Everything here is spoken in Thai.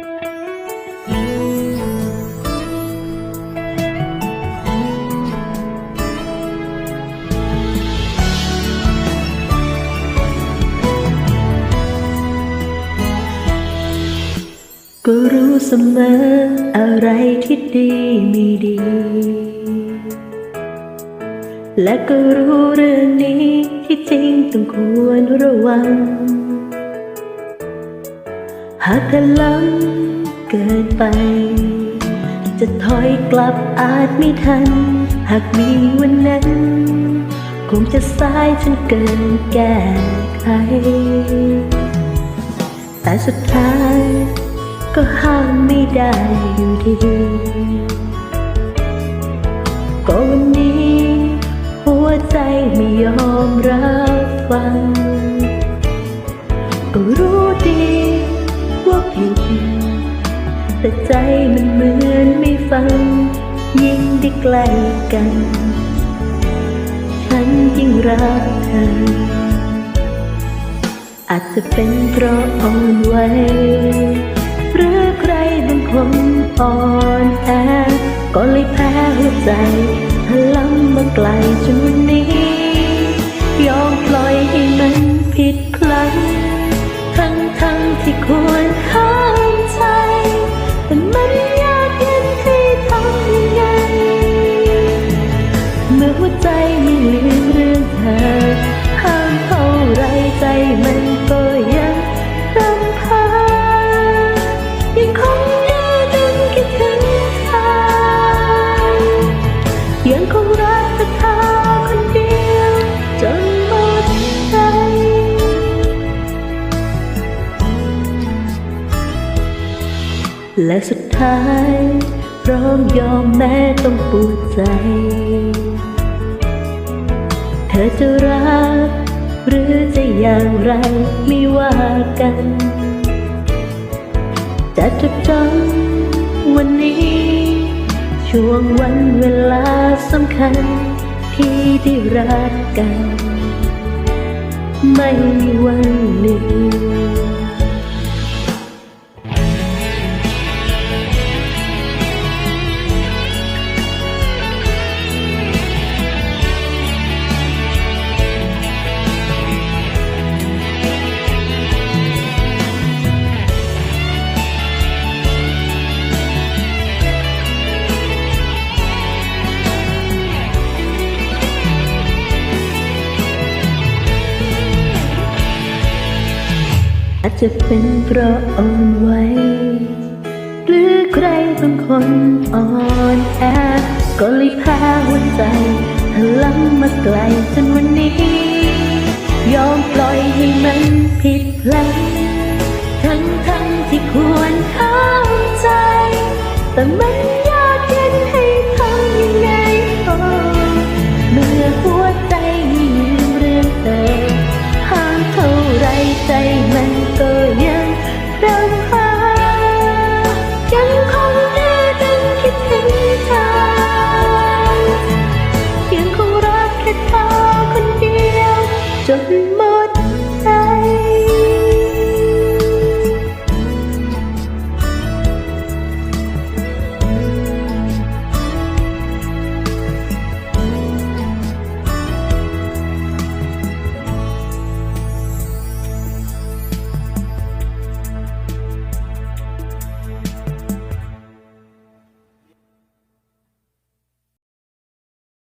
ก็รู้เสมออะไรที่ดีไม่ดี และก็รู้เรื่องนี้ที่จริงต้องควรระวังากเธอล้ำเกินไป จะถอยกลับอาจไม่ทัน หากมีวันนั้น คงจะสายจนเกินแก้ไขแต่สุดท้าย ก็ห้ามไม่ได้อยู่ดีก็วันนี้ หัวใจไม่ยอมรับฟัง ผิด แต่ใจมันเหมือนไม่ฟัง ยิ่งได้ใกล้กัน ฉันยิ่งรักเธอ อาจจะเป็นเพราะอ่อนไหวหรือใครบางคนอ่อนแอก็เลยแพ้หัวใจพลังมาไกลจนวันนี้ และสุดท้ายพร้อมยอมแม้ต้องปวดใจ เธอจะรัก หรือจะอย่างไรไม่ว่ากัน จะจดจำวันนี้ ช่วงวันเวลาสำคัญที่ได้รักกัน ไม่มีวันลืม อาจจะเป็นเพราะอ่อนไหวหรือใครบางคนอ่อนแอ